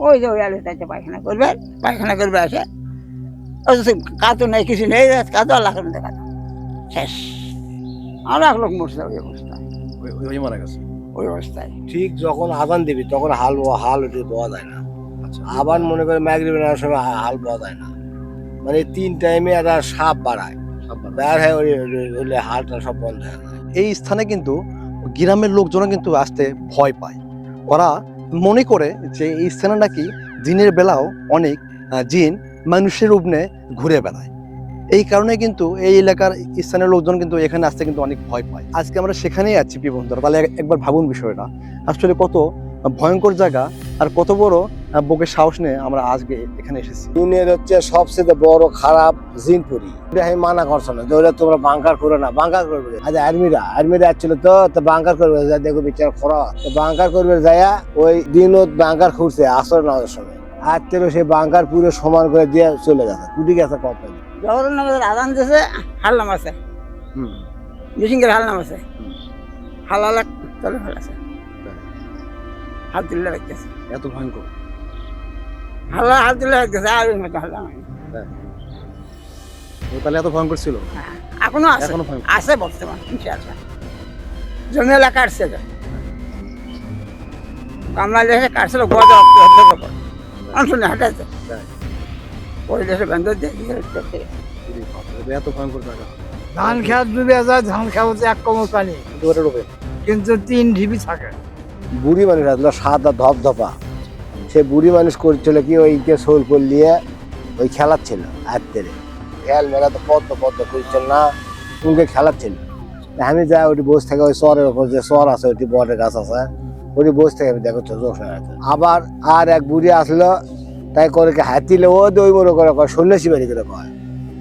ওই যে ওই আলু তাইতে পায়খানা করবে পায়খানা করবে আসে কাতো নেই কিছু নেই কাতো আল্লাহ করে কাতো শেষ। আর এক লোক মরছে ওই অবস্থায়। ওই- মারা গেছে? ওই অবস্থায়। ঠিক যখন আদান দিবি তখন হাল হাল ওটি পাওয়া যায় না। আচ্ছা। আবার মনে করে ম্যাগরিব নেওয়ার সময় হাল পাওয়া যায় না। মানে তিন টাইমে একটা সাপ বাড়ায়। বের হয়ে ওই- হালটা সব বন্ধ হয়ে যায়। এই স্থানে কিন্তু গ্রামের লোকজনও কিন্তু আসতে ভয় পায়। ওরা মনে করে যে এই স্থানে নাকি দিনের বেলাও অনেক জিন মানুষের নিয়ে ঘুরে বেড়ায়। এই কারণে কিন্তু এই এলাকার স্থানীয় লোকজন কিন্তু এখানে আসতে কিন্তু অনেক ভয় পায়। আজকে আমরা সেখানেই আছি বন্ধুরা। তাহলে একবার ভাবুন বিষয়টা। আসলে কত ভয়ঙ্কর জায়গা আর কত বড় আহ, বুকের সাহস নিয়ে আমরা আজকে এখানে এসেছি। চীনের হচ্ছে সবচেয়ে বড় খারাপ জিনপুরি এটা আমি মানা করছ না যে তোমরা বাংকার করো না বাংকার করবে আচ্ছা আর্মিরা আর্মিরা আসছিল তো তো বাংকার করবে যা দেখো বিচার খরা তো বাংকার করবে যাইয়া ওই দিনও বাংকার খুঁজছে আসর না সময়। আর তেরো সেই বাংকার পুরো সমান করে দিয়ে চলে গেছে কুটি গেছে কপাল। জগরের নামাজের আদান দিয়েছে আছে। হুম। মিশিংয়ের হাল আছে। হাল আলাক চলে ফেলেছে। হাত তুলে রাখতেছে। এত ভয়ঙ্কর। হাত আর মতো। তাহলে এত ভয়ঙ্কর ছিল? হ্যাঁ, এখনও আছে। এখনও ভয়ঙ্কর। আছে বর্তমান ইনশাআল্লাহ। জমি এলাকা কাটছে তো। কামলা দেশে কাটছিল অঞ্চলে হাঁটাইছে। ওই দেশে এত ভয়ঙ্কর জায়গা। ধান খেত ডুবে যায় ধান খেতে এক কমর পানি। কিন্তু তিন ঢিবি থাকে। বুড়ি আসলো সাদা ধপধপা। সে বুড়ি মানুষ করছিল কি ওইকে সোল করলিয়ে ওই খেলাচ্ছিল আত্মেরে খেয়াল মেলা তো পদ্ম পদ্ম করছিল না উনকে খেলাচ্ছিল। আমি যাই ওটি বসে থেকে ওই চরের ওপর যে চর আছে ওটি বটের গাছ আছে ওটি বসে থেকে আমি দেখো হয়ে আছে আবার আর এক বুড়ি আসলো তাই করে কি হাতিলে ও দই মনে করে কয় সন্ন্যাসী বাড়ি করে কয়।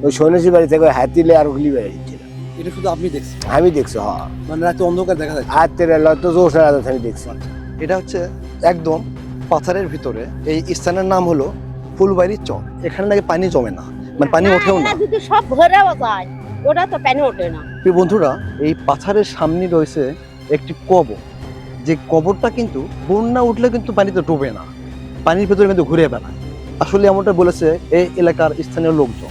ওই সন্ন্যাসী বাড়ি থেকে হাতিলে আর গুলি বেড়ে দিচ্ছিল। এটা শুধু আপনি দেখছেন? আমি দেখছি হ। মানে রাতে অন্ধকার দেখা যাচ্ছে? আত্মের তো জোশ হয়ে আমি দেখছি। এটা হচ্ছে একদম পাথরের ভিতরে এই স্থানের নাম হলো ফুলবাড়ি চর এখানে নাকি পানি জমে না মানে পানি ওঠেও না। সব ভরেও যায়। ওটা তো পানি ওঠে না। প্রিয় বন্ধুরা এই পাথরের সামনে রয়েছে একটি কবর। যে কবরটা কিন্তু বন্যা উঠলে কিন্তু পানিতে ডুবে না পানির ভেতরে কিন্তু ঘুরে বেড়ায়। আসলে এমনটা বলেছে এই এলাকার স্থানীয় লোকজন।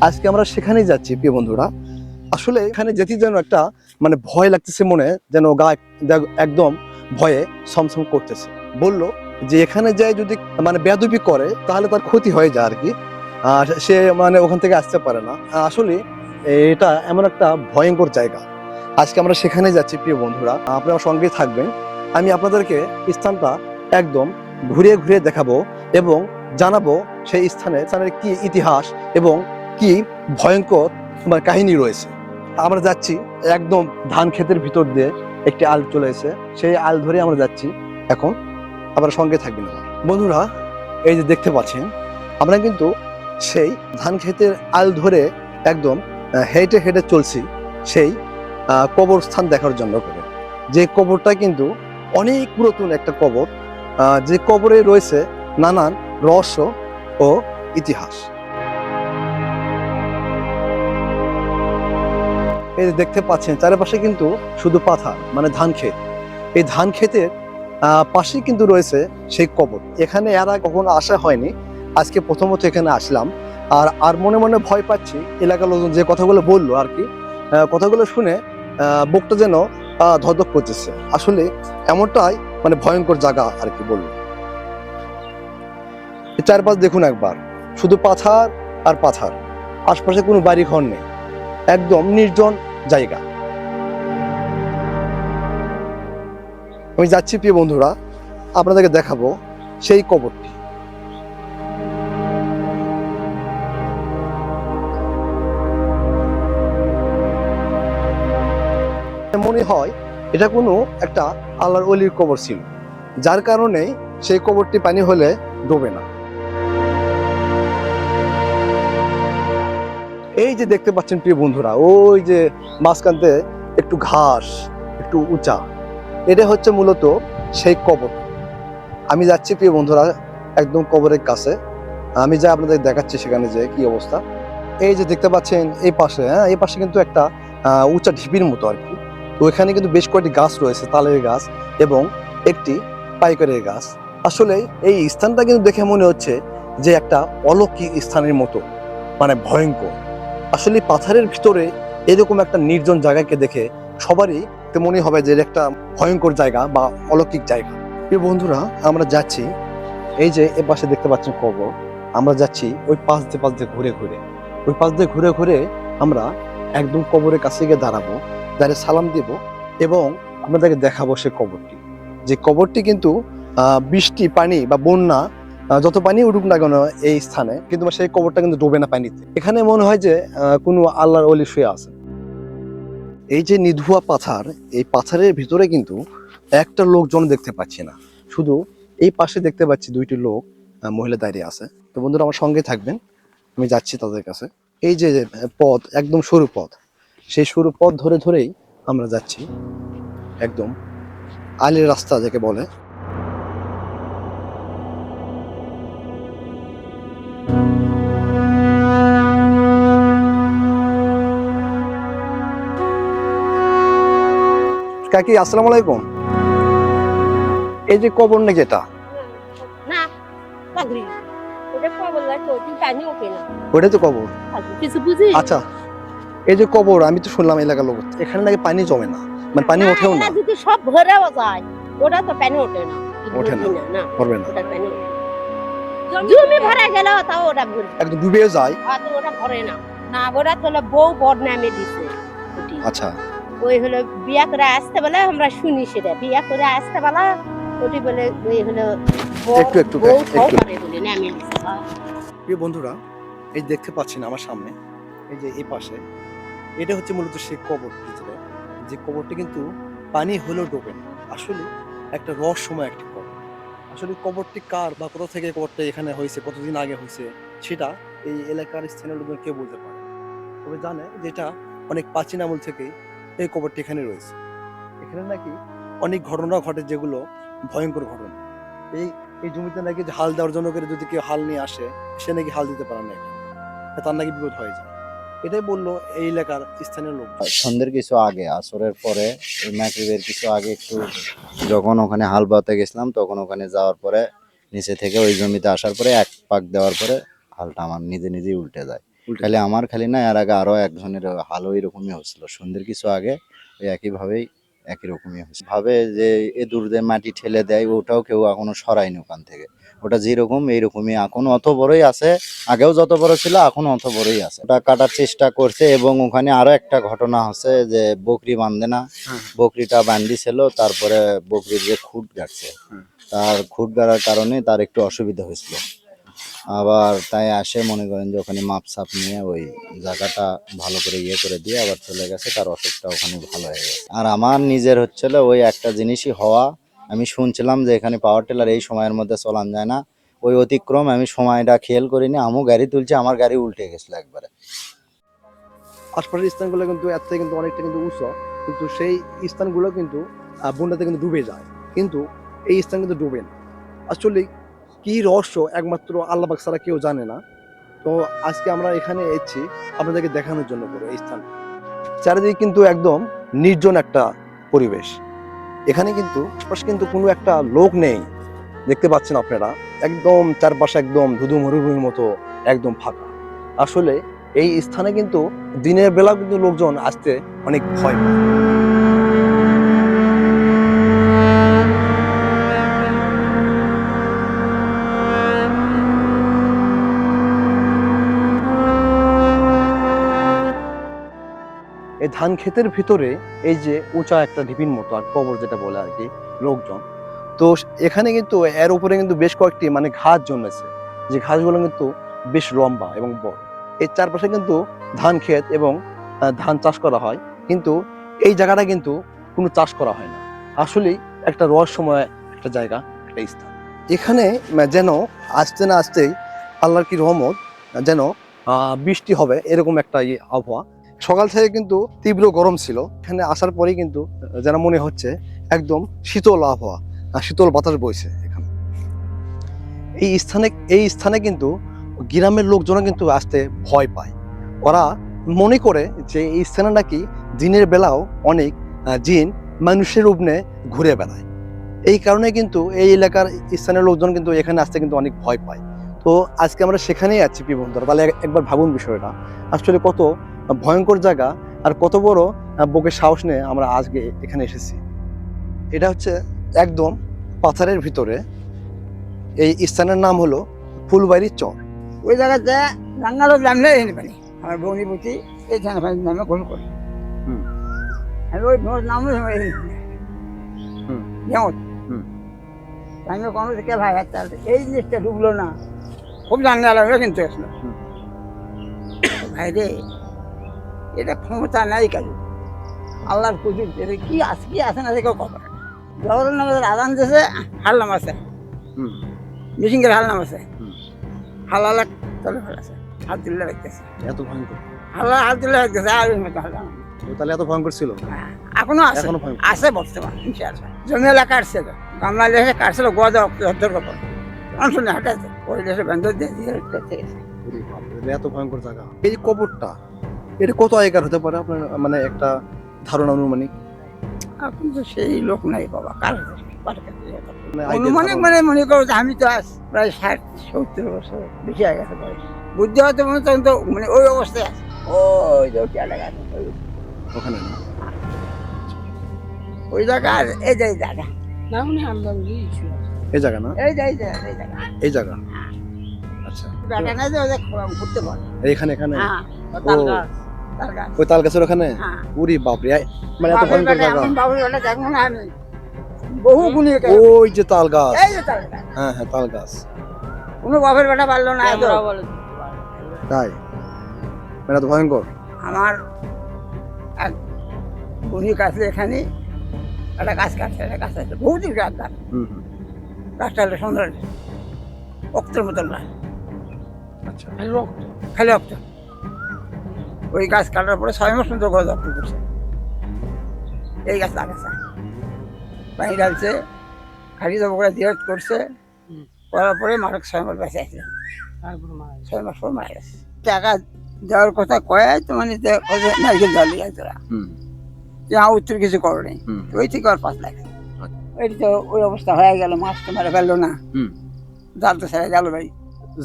আজকে আমরা সেখানেই যাচ্ছি প্রিয় বন্ধুরা। আসলে এখানে যেতে যেন একটা মানে ভয় লাগতেছে মনে যেন গা এক- একদম ভয়ে ছমছম করতেছে। বলল যে এখানে যায় যদি মানে বেদবি করে, তাহলে তার ক্ষতি হয়ে যায় আর কি আর সে মানে ওখান থেকে আসতে পারে না। আসলে এটা এমন একটা ভয়ঙ্কর জায়গা। আজকে আমরা সেখানে যাচ্ছি, প্রিয় বন্ধুরা। আপনারা সঙ্গে থাকবেন। আমি আপনাদেরকে স্থানটা একদম ঘুরিয়ে ঘুরিয়ে দেখাবো এবং জানাব সেই স্থানে স্থানের কি ইতিহাস এবং কি ভয়ঙ্কর মানে কাহিনী রয়েছে। আমরা যাচ্ছি একদম ধান ক্ষেতের ভিতর দিয়ে একটি আল চলে এসে সেই আল ধরে আমরা যাচ্ছি এখন। আপনারা সঙ্গে থাকবেন। বন্ধুরা, এই যে দেখতে পাচ্ছেন, আমরা কিন্তু সেই ধান ক্ষেতের আল ধরে একদম হেঁটে হেঁটে চলছি সেই কবরস্থান দেখার জন্য করে। যে কবরটা কিন্তু অনেক পুরাতন একটা কবর যে কবরে রয়েছে নানান রহস্য ও ইতিহাস। এই দেখতে পাচ্ছেন, চারিপাশে কিন্তু শুধু পাথা মানে ধান ক্ষেত। এই ধান ক্ষেতের পাশেই কিন্তু রয়েছে সেই কবর। এখানে এরা কখনো আসা হয়নি। আজকে প্রথমত এখানে আসলাম। আর আর মনে মনে ভয় পাচ্ছি এলাকার লোকজন যে কথাগুলো বলল আর কি কথাগুলো শুনে বুকটা যেন ধকধক করতেছে। আসলে এমনটাই মানে ভয়ঙ্কর জায়গা আর কি বলল চারপাশ দেখুন একবার। শুধু পাথার আর পাথার। আশপাশে কোনো বাড়ি ঘর নেই। একদম নির্জন জায়গা। আমি যাচ্ছি, প্রিয় বন্ধুরা, আপনাদেরকে দেখাবো সেই কবরটি। মনে হয় এটা কোনো একটা আল্লাহর অলির কবর ছিল, যার কারণে সেই কবরটি পানি হলে ডোবে না। এই যে দেখতে পাচ্ছেন, প্রিয় বন্ধুরা, ওই যে মাঝখানতে একটু ঘাস, একটু উঁচা। এটা হচ্ছে মূলত সেই কবর। আমি যাচ্ছি, প্রিয় বন্ধুরা, একদম কবরের কাছে। আমি যা আপনাদের দেখাচ্ছি সেখানে যে কি অবস্থা। এই যে দেখতে পাচ্ছেন, এই পাশে হ্যাঁ এই পাশে কিন্তু একটা উঁচা ঢিপির মতো আর কি। তো এখানে কিন্তু বেশ কয়েকটি গাছ রয়েছে, তালের গাছ এবং একটি পাইকারের গাছ। আসলে এই স্থানটা কিন্তু দেখে মনে হচ্ছে যে একটা অলৌকিক স্থানের মতো মানে ভয়ঙ্কর। আসলে পাথরের ভিতরে এরকম একটা নির্জন জায়গাকে দেখে সবারই তো মনে হবে যে একটা ভয়ঙ্কর জায়গা বা অলৌকিক জায়গা। প্রিয় বন্ধুরা, আমরা যাচ্ছি, এই যে এ পাশে দেখতে পাচ্ছেন কবর, আমরা যাচ্ছি ওই পাশ দিয়ে পাশ দিয়ে ঘুরে ঘুরে। ওই পাশ দিয়ে ঘুরে ঘুরে আমরা একদম কবরের কাছে গিয়ে দাঁড়াবো, দাঁড়িয়ে সালাম দিব এবং আপনাদেরকে দেখাবো সে কবরটি। যে কবরটি কিন্তু বৃষ্টি, পানি বা বন্যা যত পানি উঠুক না কেন এই স্থানে, কিন্তু সেই কবরটা কিন্তু ডোবে না পানিতে। এখানে মনে হয় যে কোনো আল্লাহর অলি শুয়ে আছে। এই যে নিধুয়া পাথার এই পাথারের ভিতরে কিন্তু একটা লোকজন দেখতে পাচ্ছি না। শুধু এই পাশে দেখতে পাচ্ছি দুইটি লোক মহিলা দাঁড়িয়ে আছে। তো বন্ধুরা আমার সঙ্গে থাকবেন আমি যাচ্ছি তাদের কাছে। এই যে, পথ একদম সরু পথ সেই সরু পথ ধরে ধরেই আমরা যাচ্ছি একদম আলের রাস্তা যাকে বলে। কাকি আসসালামু আলাইকুম। এই যে কবর নাকি এটা না পাগড়ি ওটা না তো কবর। কিছু বুঝি আচ্ছা এই যে কবর আমি তো শুনলাম এলাকার লোক এখানে নাকি পানি জমে না। মানে পানি ওঠেও না। যদি সব ভরেও যায় ওটা তো পানি ওঠে না। ওঠে না। না ওটা পানি জমি ভরা গেল তাও ওটা ভরে একদম ডুবে যায়। ওটা ভরে না। না ওটা তো হলো বউ বর দিছে। আচ্ছা। ওই হলো বিয়া করে আসতে বলে আমরা শুনি সেটা। বিয়া করে আসতে বলা ওটি বলে ওই হলো একটু একটু একটু। প্রিয় বন্ধুরা এই দেখতে পাচ্ছেন আমার সামনে এই যে এই পাশে এটা হচ্ছে মূলত সেই কবর ভিতরে। যে কবরটি কিন্তু পানি হলেও ডোবে না। আসলে একটা রহস্যময় একটি কবর। আসলে কবরটি কার বা কোথা থেকে কবরটা এখানে হয়েছে কতদিন আগে হয়েছে সেটা এই এলাকার স্থানীয় লোকজন কেউ বলতে পারে তবে জানে যেটা অনেক প্রাচীন আমল থেকে এই কবরটি এখানে রয়েছে। এখানে নাকি অনেক ঘটনা ঘটে যেগুলো ভয়ঙ্কর ঘটনা। এই এই জমিতে নাকি হাল দেওয়ার জন্য করে যদি কেউ হাল নিয়ে আসে, সে নাকি হাল দিতে পারে না এখানে। তার নাকি বিপদ হয়ে যায়। এটাই বলল এই এলাকার স্থানীয় লোক। সন্ধ্যের কিছু আগে, আসরের পরে মাগরিবের কিছু আগে একটু যখন ওখানে হাল বাতে গেছিলাম, তখন ওখানে যাওয়ার পরে, নিচে থেকে ওই জমিতে আসার পরে, এক পাক দেওয়ার পরে, হালটা আমার নিজে নিজেই উল্টে যায়। খালি আমার খালি না এর আগে আরও একজনের হাল ওই রকমই হচ্ছিল। সন্ধ্যের কিছু আগে ওই একইভাবেই একই রকমই হচ্ছে। ভাবে যে এ দূর দিয়ে মাটি ঠেলে দেয় ওটাও কেউ এখনও সরায়নি ওখান থেকে। ওটা যেরকম এইরকমই এখন অত বড়ই আছে আগেও যত বড় ছিল এখন অত বড়ই আছে। ওটা কাটার চেষ্টা করছে এবং ওখানে আরও একটা ঘটনা হচ্ছে যে বকরি বাঁধে না হ্যাঁ। বকরিটা বান্ধিছিল তারপরে বকরির যে খুঁট গাড়ছে তার খুঁট গাড়ার কারণে তার একটু অসুবিধা হয়েছিল। আবার তাই আসে, মনে করেন যে ওখানে মাপ সাপ নিয়ে ওই জায়গাটা ভালো করে ইয়ে করে দিয়ে আবার চলে গেছে, তার অসুখটা ওখানে ভালো হয়ে গেছে। আর আমার নিজের হচ্ছিল ওই একটা জিনিসই হওয়া, আমি শুনছিলাম যে এখানে পাওয়ার টিলার এই সময়ের মধ্যে চলান যায় না, ওই অতিক্রম আমি সময়টা খেয়াল করিনি আমু গাড়ি তুলছি, আমার গাড়ি উল্টে গেছিল একবারে। আশপাশের স্থানগুলো কিন্তু, এর থেকে কিন্তু অনেকটা কিন্তু উঁচু, কিন্তু সেই স্থানগুলো কিন্তু বন্যাতে কিন্তু ডুবে যায়, কিন্তু এই স্থান কিন্তু ডুবে না। আসলে কি রহস্য একমাত্র আল্লাহ পাক ছাড়া কেউ জানে না? তো আজকে আমরা এখানে এসেছি আপনাদেরকে দেখানোর জন্য করে এই স্থান। চারিদিকে কিন্তু একদম নির্জন একটা পরিবেশ। এখানে কিন্তু কিন্তু কোনো একটা লোক নেই। দেখতে পাচ্ছেন আপনারা, একদম চারপাশে একদম ধুধু মরুভূমির মতো একদম ফাঁকা। আসলে এই স্থানে কিন্তু দিনের বেলা কিন্তু লোকজন আসতে অনেক ভয় পায়। এই ধান ক্ষেতের ভিতরে এই যে উঁচা একটা ঢিপির মতো আর কবর যেটা বলে আর কি, লোকজন। তো এখানে কিন্তু এর উপরে কিন্তু বেশ কয়েকটি মানে ঘাস জন্মেছে। যে ঘাসগুলো কিন্তু বেশ লম্বা এবং বড়। এর চারপাশে কিন্তু ধান ক্ষেত এবং ধান চাষ করা হয়। কিন্তু এই জায়গাটা কিন্তু কোনো চাষ করা হয় না। আসলেই একটা রহস্যময় একটা জায়গা, একটা স্থান। এখানে যেন আসতে না আসতেই আল্লাহর কি রহমত, যেন বৃষ্টি হবে এরকম একটা ইয়ে আবহাওয়া। সকাল থেকে কিন্তু তীব্র গরম ছিল। এখানে আসার পরেই কিন্তু, যেন মনে হচ্ছে, একদম শীতল আবহাওয়া শীতল বাতাস বইছে এখানে। এই স্থানে এই স্থানে কিন্তু গ্রামের লোকজনও কিন্তু আসতে ভয় পায়। ওরা মনে করে যে এই স্থানে নাকি দিনের বেলাও অনেক জিন মানুষের রূপ ঘুরে বেড়ায়। এই কারণে কিন্তু এই এলাকার স্থানীয় লোকজন কিন্তু এখানে আসতে কিন্তু অনেক ভয় পায়। তো আজকে আমরা সেখানেই আছি বন্ধুরা, তাহলে একবার ভাবুন বিষয়টা। আসলে কত ভয়ঙ্কর জায়গা আর কত বড় বুকের সাহস নিয়ে আমরা আজকে এখানে এসেছি। এটা হচ্ছে একদম পাথারের ভিতরে। এই স্থানের নাম হলো ফুলবাড়ির চর। ওই জায়গাতে রাঙ্গালো নামলে এনে পারি আমার বৌনিপতি এই থানা পানি নামে গোল করি। আমি ওই ভোর হুম। যেমন। হুম। আমি কোনো থেকে ভাই এই জিনিসটা ডুবলো না। খুব জানলে লাগল কিন্তু আসলো ভাই রে এটা ক্ষমতা নাই কাজু আল্লাহর কুজুর এটা কি আছে কি আছে না দেখো কথা জওয়ার নামাজের আদান দিয়েছে হাল নাম আছে। মিশিংয়ের হাল নাম আছে। হালালা তলে ফেলেছে হাত দিলে রাখতেছে এত ভয়ঙ্কর হাল্লা হাত দিলে রাখতেছে আর তাহলে এত ভয়ঙ্কর ছিল হ্যাঁ, এখনও আছে আছে বর্তমান ইনশাআল্লাহ জমি এলাকা কাটছিল গামলা লেসে কাটছিল গোয়া শুনে হাঁটাচ্ছে ওই বেঁধে দিয়ে দিয়ে এত ভয়ঙ্কর জায়গা এই কবরটা এটা কত আয়কার হতে পারে আপনার মানে একটা ধারণা অনুমানিক? এখন তো সেই লোক নাই বাবা কার? মানে অনুমানিক মানে মনে করো যে আমি তো আজ প্রায় ষাট সত্তর বছর বেশি হয়ে গেছে বয়স বুদ্ধি হয়তো মনে তখন তো মানে ওই অবস্থায় আছে। ওই যে জায়গা ওখানে ওই জায়গা আর এই যে জায়গা। এই জায়গা না? এই যে এই জায়গা। এই জায়গা? আচ্ছা। যে ঘুরতে পারে এখানে এখানে? হ্যাঁ। ওই তাল গাছের ওখানে? হ্যাঁ। উরি বাপরে মানে এত ভয়ঙ্কর জায়গা। এমন বাবুর বেটা দেখব না আমি। বহু গুণী ওই যে তাল গাছ হ্যাঁ হ্যাঁ তাল গাছ কোনো বাপের বেটা পারল না এত। তাই? মানে এত ভয়ঙ্কর। আমার এক গুণী কাছে এখানে। একটা গাছ কাটছে একটা গাছ আছে। বহু দিন গাছ গাছ গাছটা হলো। সুন্দর অক্তর মতন গাছ আচ্ছা। খালি অক্ত ওই গাছ কাটার পরে ছয় মাস সুন্দর করে যত্ন করছে। এই গাছ লাগাচ্ছে। পানি ঢালছে খালি দেবো করে দিয়ে করছে। করার পরে মারক ছয় মাস বেঁচে আছে ছয় মাস পর মারা গেছে। টাকা দেওয়ার কথা কয়ে তো মানে নারকেল জল দিয়ে তোরা হুম। যে আমার উত্তর কিছু করনি হুম। ওই থেকে আর পাঁচ লাখ। ওই তো ওই অবস্থা হয়ে গেল মাছ তো মারা ফেলল না। হুম। জাল তো ছেড়ে গেল ভাই।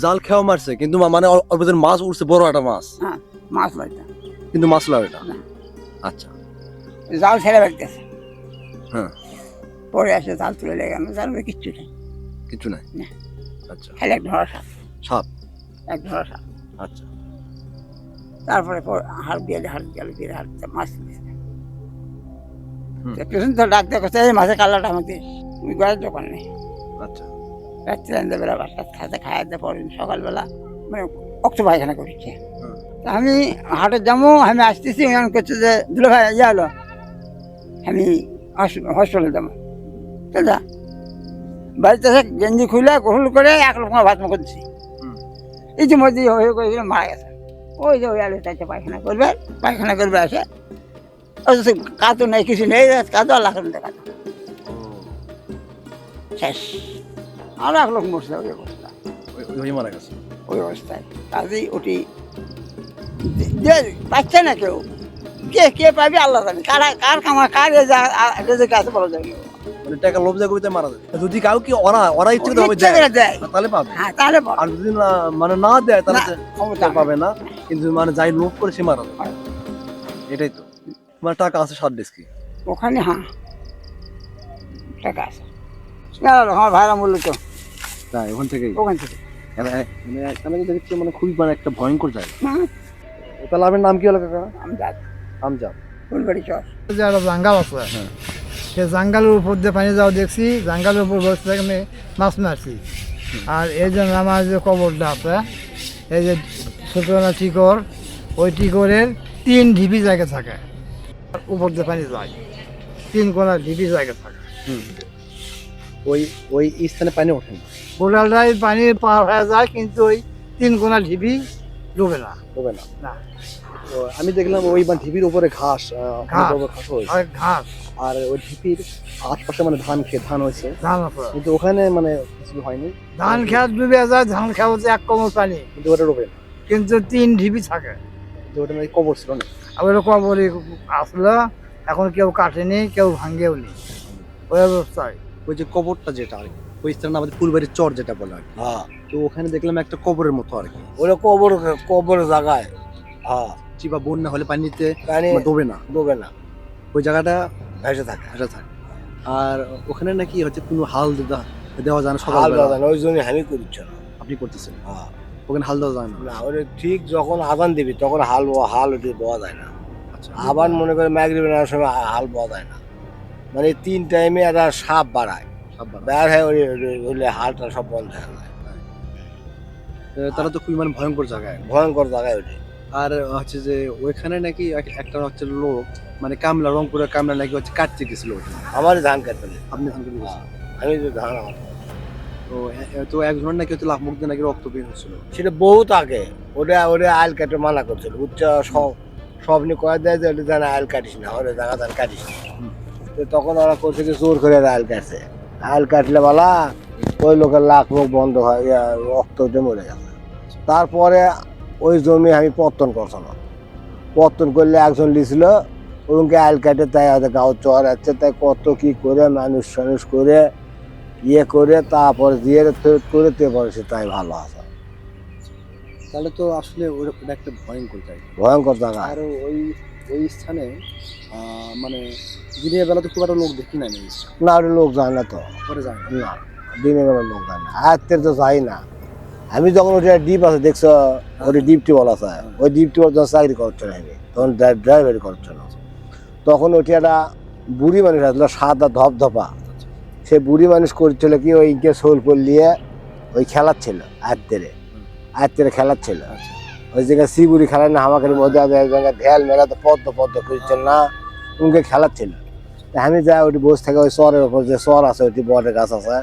জাল খেওয়া মারছে কিন্তু মা- মানে অল্প মাছ উঠছে বড় একটা মাছ। হ্যাঁ। মাছ মারতাম কিন্তু মাছ এটা না। আচ্ছা। জাল ছেড়ে বেড়তেছে হ্যাঁ। পরে আসে জাল তুলে লেগে গেল জাল মধ্যে কিচ্ছু নেই। কিছু নাই? না। আচ্ছা। খালি এক ধরা সাপ। সাপ? এক ধরা সাপ। আচ্ছা। তারপরে পর- হাত দিয়ে হাত গেল দিয়ে হাত দিয়ে মাছ। পেছন তো ডাক দেখো এই মাছের কালারটা আমাকে ওই ঘরের দোকান নেই। আচ্ছা। রাত্রে বেলা বাচ্চা খাতে খাওয়াতে পরেন সকালবেলা মানে অক্ত পায়খানা করছে। আমি হাটে যাব আমি আসতেছি এমন করছে যে দুলো ভাই ইয়ে হলো আমি হসপিটালে যাব। যা বাড়িতে এসে গেঞ্জি খুলে গোসল করে এক রকম ভাত হুম। ইতিমধ্যে হয়ে করে মারা গেছে। ওই যে ওই আলু চাইতে পায়খানা করবে পায়খানা করবে আসে তো কাতু নেই কিছু নেই কাতু আল্লাহ দেখা শেষ। আর এক লোক মরছে ওই অবস্থা। ওই- ওই- ওই মারা গেছে। ওই অবস্থায়। কাজেই ওটি যে- পাচ্ছে না কেউ? কে কে পাবে? আল্লাহ জানে। কারা কার কামা কার যে কাছে বলা যায়। মানে টাকা লোভ যায় কবিতা মারা যায়। যদি কাউ ওরা ওরা ইচ্ছে করে দেয়। তাহলে পাবে। হ্যাঁ তাহলে বল। আর যদি মানে না দেয় তাহলে ক্ষমতা পাবে না। কিন্তু মানে যাই লোভ করে সে মারা যাবে এটাই তো। মানে টাকা আছে সাত ডিস্কি ওখানে হ্যাঁ। টাকা আছে। না, না, ভাড়া মূল্য তো। তাই ওখান থেকেই। ওখান থেকে। মানে মানে দেখছি মানে খুবই মানে একটা ভয়ঙ্কর জায়গা। হুম, নাম কি হলো কাকা? আমি যাই আমজাদ। ফুলবাড়ি চর। যে একটা জাঙ্গাল আছে হ্যাঁ। সে জাঙ্গালের উপর দিয়ে পানি যাওয়া দেখছি জাঙ্গালের উপর বসে থেকে আমি মাছ মারছি। আর এই যে আমার যে কবরটা আছে এই যে ছোটবেলা টিকর ওই টিকরের তিন ঢিপি জায়গা থাকে। উপর দিয়ে পানি যায়। তিন কোনা ঢিপি জায়গা থাকে। ওই ওই স্থানে পানি ওঠে না? গোলালটাই পানি পার হয়ে যায় কিন্তু ওই তিন কোনা ঢিপি ডুবে না। হবে না। না। তো আমি দেখলাম ওই মানে ঢিপির উপরে ঘাস ঘাস। ঘাস হয়েছে আর ঘাস। আর ওই ঢিপির আশপাশে মানে ধান খেয়ে ধান হয়েছে। ধান কিন্তু ওখানে মানে কিছু হয়নি। ধান খেত ডুবে যায় ধান খেতে এক কোমর পানি। কিন্তু ওটা ডোবে কিন্তু তিন ঢিপি থাকে। কিন্তু ওটা নাকি কবর ছিল না। আবার কবরে আসলো এখন কেউ কাটেনি কেউ ভাঙ্গেও নি। ওই অবস্থায়। ওই যে কবরটা যেটা আর কি ওই স্থানে আমাদের ফুলবাড়ির চর যেটা বলে আর কি। হ্যাঁ। তো ওখানে দেখলাম একটা কবরের মতো আর কি। ওরা কবর কবর জায়গায়। হ্যাঁ। চিবা বন্যা হলে পানিতে পানি ডোবে না। ডোবে না। ওই জায়গাটা ভেসে থাকে। ভেসে থাকে। আর ওখানে নাকি হচ্ছে কোনো হাল দেওয়া দেওয়া যায় না না ওই জন্য আমি করিচ্ছ না। আপনি করতেছেন? হ্যাঁ। ওখানে হাল দেওয়া যায় না? না ওরে ঠিক যখন আদান দিবি তখন হাল হাল ওটি বওয়া যায় না। আচ্ছা। আবার মনে করে ম্যাগরিবে নেওয়ার সময় হাল বওয়া যায় না। মানে তিন টাইমে একটা সাপ বাড়ায়। সাবধান। বের হয় ওই হালটা সব বন্ধ হয়ে যায়। তারা তো খুবই মানে ভয়ঙ্কর জায়গায়। ভয়ঙ্কর জায়গায় ওঠে আর হচ্ছে যে ওইখানে নাকি একটা হচ্ছে লোক মানে কামলা রংপুরের কামলা নাকি হচ্ছে কাটতে গেছিল। আমারই ধান কাটতে আপনি ধান কেটে গেছেন আমি তো ধান আমার। তো তো একজনের নাকি হচ্ছে লাভ মুখ নাকি রক্ত বের হচ্ছিল। সেটা বহুত আগে। ওটা ওটা আইল কাটে মানা করছিল। উচ্চ সব সব নিয়ে কয়ে দেয় যে ওটা জানা আইল কাটিস না ওটা জায়গা ধান কাটিস না। তো তখন ওরা করছে কি জোর করে আইল কাটছে। আইল কাটলে বলা ওই লোকের লাখ মুখ বন্ধ হয় রক্ত মরে গেছে। তারপরে ওই জমি আমি পত্তন করছিলাম। পত্তন করলে একজন লিছিল ওরকম আইল কাটে তাই হয়তো গাও চর আছে তাই কত কি করে মানুষ মানুষ করে ইয়ে করে তারপরে দিয়ে ফেরত করে তারপরে সে তাই ভালো আছে। তাহলে তো আসলে ওটা একটা ভয়ঙ্কর জায়গা। ভয়ঙ্কর জায়গা। আর ওই ওই স্থানে মানে দিনের বেলা তো খুব একটা লোক দেখি না। না ওটা লোক যায় না তো। পরে যায় না। দিনের বেলা লোক যায় না। আয়ত্তের তো যাই না। আমি যখন ওটা ডিপ আছে, দেখছ, ওটা ডিপ টিউবওয়েল আছে। ওই ডিপ টিউবওয়েল যখন চাকরি করছে না আমি তখন ড্রাইভারি করছে না। তখন ওটি একটা বুড়ি মানুষ আসলো, সাদা ধপধপা। সে বুড়ি মানুষ করছিল কি, ওই ইনকে সোল করলিয়ে ওই খেলাচ্ছিল, আয়ত্তেরে। আয়ত্তেরে খেলাচ্ছিল। ওই জায়গায় শিবুরি খেলায় না আমাকে আছে এক জায়গায় ঢেল মেলা তো পদ্ম পদ্ম করছিল না, উনকে খেলাচ্ছিল। আমি যাই, ওটি বসে থেকে ওই সরের ওপর যে সর আছে, ওটি বটের গাছ আছে,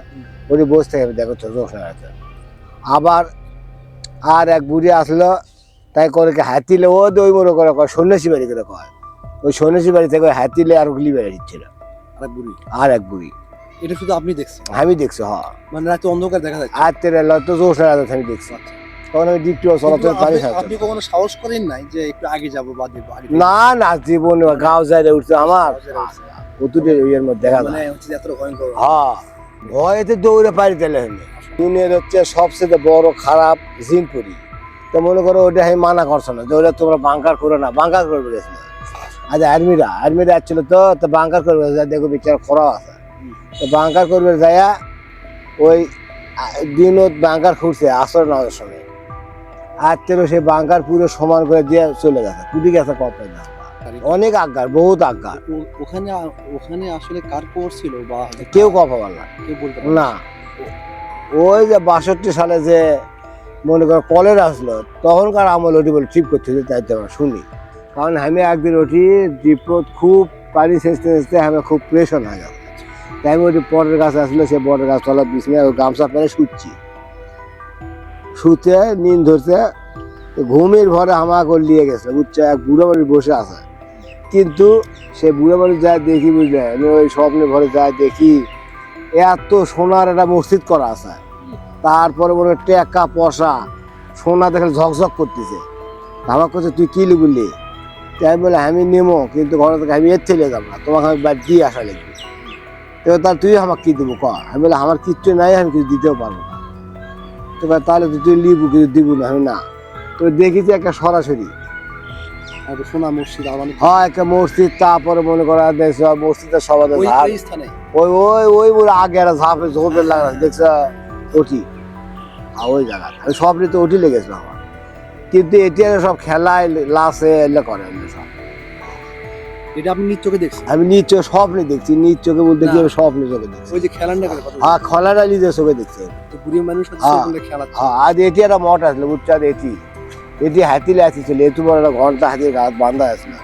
ওটি বসে থেকে আমি দেখো জোসনা আছে আবার আর এক বুড়ি আসলো তাই করে হাতিলে ও ওই মনে করে কয় সন্ন্যাসী বাড়ি করে কয়। ওই সন্ন্যাসী বাড়ি থেকে হাতিলে আর গুলি বেড়ে দিচ্ছিল আর এক বুড়ি? আর এক বুড়ি। এটা শুধু আপনি দেখছেন? আমি দেখছি হ মানে রাতে অন্ধকার দেখা যাচ্ছে? আর তেরে তো জোসনা আছে আমি দেখছি। তখন আমি কিন্তু চলাচল পানি আপনি- কখনো সাহস করেন নাই যে একটু আগে যাব বা আগে না না জীবন গাঁও যায় উঠছে আমার। অতুটের ইয়ের মধ্যে দেখা যায়। মানে হচ্ছে এত ভয়ঙ্কর। হ্যাঁ ভয়েতে দৌড়ে পারি তাহলে হলে চীনের হচ্ছে সবচেয়ে বড় খারাপ জিনপুরি। তো মনে করো ওটা আমি মানা করছ না যে ওটা তোমরা বাঙ্কার করো না বাঙ্কার করবে না আজ আর্মিরা আর্মিরা আসছিল তো তো বাঙ্কার করবে দেখো বিচার খরা আছে। তো বাঙ্কার করবে যাইয়া ওই দিনত বাঙ্কার খুঁড়ছে আসর সময়। আর তেরো সে বাঙ্কার পুরো সমান করে দিয়ে চলে গেছে কুটি গেছে কপে না। অনেক আজ্ঞার বহুত আজ্ঞার। ওখানে ওখানে আসলে কার কোর্স ছিল বা কেউ কপা না। কেউ বলতে না। ওই যে বাষট্টি সালে যে, মনে করো, কলের আসলো, তখনকার আমল ওটি বলে ট্রিপ করতে তাই তো আমরা শুনি। কারণ আমি একদিন ওটি ট্রিপত খুব পানি সেচতে সেচতে আমি খুব প্রেশন হয়ে গেল তাই আমি ওটি বটের গাছ আসলো, সে বটের গাছ তলা বিছনে ওই গামছা পেরে শুচ্ছি। শুতে নিন ধরতে, ঘুমের ভরে আমাকে নিয়ে গেছে বুঝছে, এক বুড়ো বাড়ি বসে আছে। কিন্তু সে বুড়ো বাড়ি যায় দেখি, বুঝলে, আমি ওই স্বপ্নে ভরে যায় দেখি এত সোনার একটা মসজিদ করা আছে। তারপরে মনে টেকা পয়সা, সোনা দেখে ঝকঝক করতেছে। আমার কাছে তুই কি লিখলি তাই বলে আমি নেমো, কিন্তু ঘরে থেকে আমি এর থেকে যাব না, তোমাকে আমি বাড়ি দিয়ে আসা লিখবি তো তার তুই আমাকে কি দেবো ক? আমি বলে আমার কিচ্ছু নাই, আমি কিছু দিতেও পারব না। তো তাহলে তুই লিবু, কিছু দিব না? আমি না। তো দেখেছি একটা সরাসরি সোনা মসজিদ আর অনেক হয় একটা মসজিদ তারপরে মনে করা দেখছ সবাই ওই ওই স্থানে? ওই ওই ওই বলে আগে একটা ঝাঁপে ঝোপে লাগা দেখছ? ওটি। আর ওই জায়গা আমি সব নিতে ওটি লেগেছিল আমার। কিন্তু এটি সব খেলায় লাসে এলে করে সব। এটা আপনি নিজ চোখে দেখছেন? আমি নিজ চোখে স্বপ্নে দেখছি নিজ চোখে বলতে কি আমি স্বপ্নে চোখে দেখছি। ওই যে খেলার হ্যাঁ খলাটা নিজের চোখে দেখছি। বুড়ি মানুষ হচ্ছে হ্যাঁ। খেলা হ্যাঁ আজ এটি একটা মঠ আসলো বুঝছ? এটি। এটি হাতিলে আসছিল এত বড় একটা ঘণ্টা হাতির গাছ বান্ধা আসলো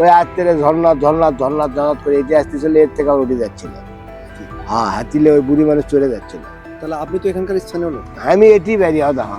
ওই আত্মের ঝর্ণা ঝর্ণা ঝর্ণা ঝর্ণা করে এটি আসতেছিল এর থেকে উঠে যাচ্ছিল হ্যাঁ হাতিলে ওই বুড়ি মানুষ চলে যাচ্ছিল তাহলে আপনি তো এখানকার স্থানীয় লোক। আমি এটি বেরিয়ে দেখা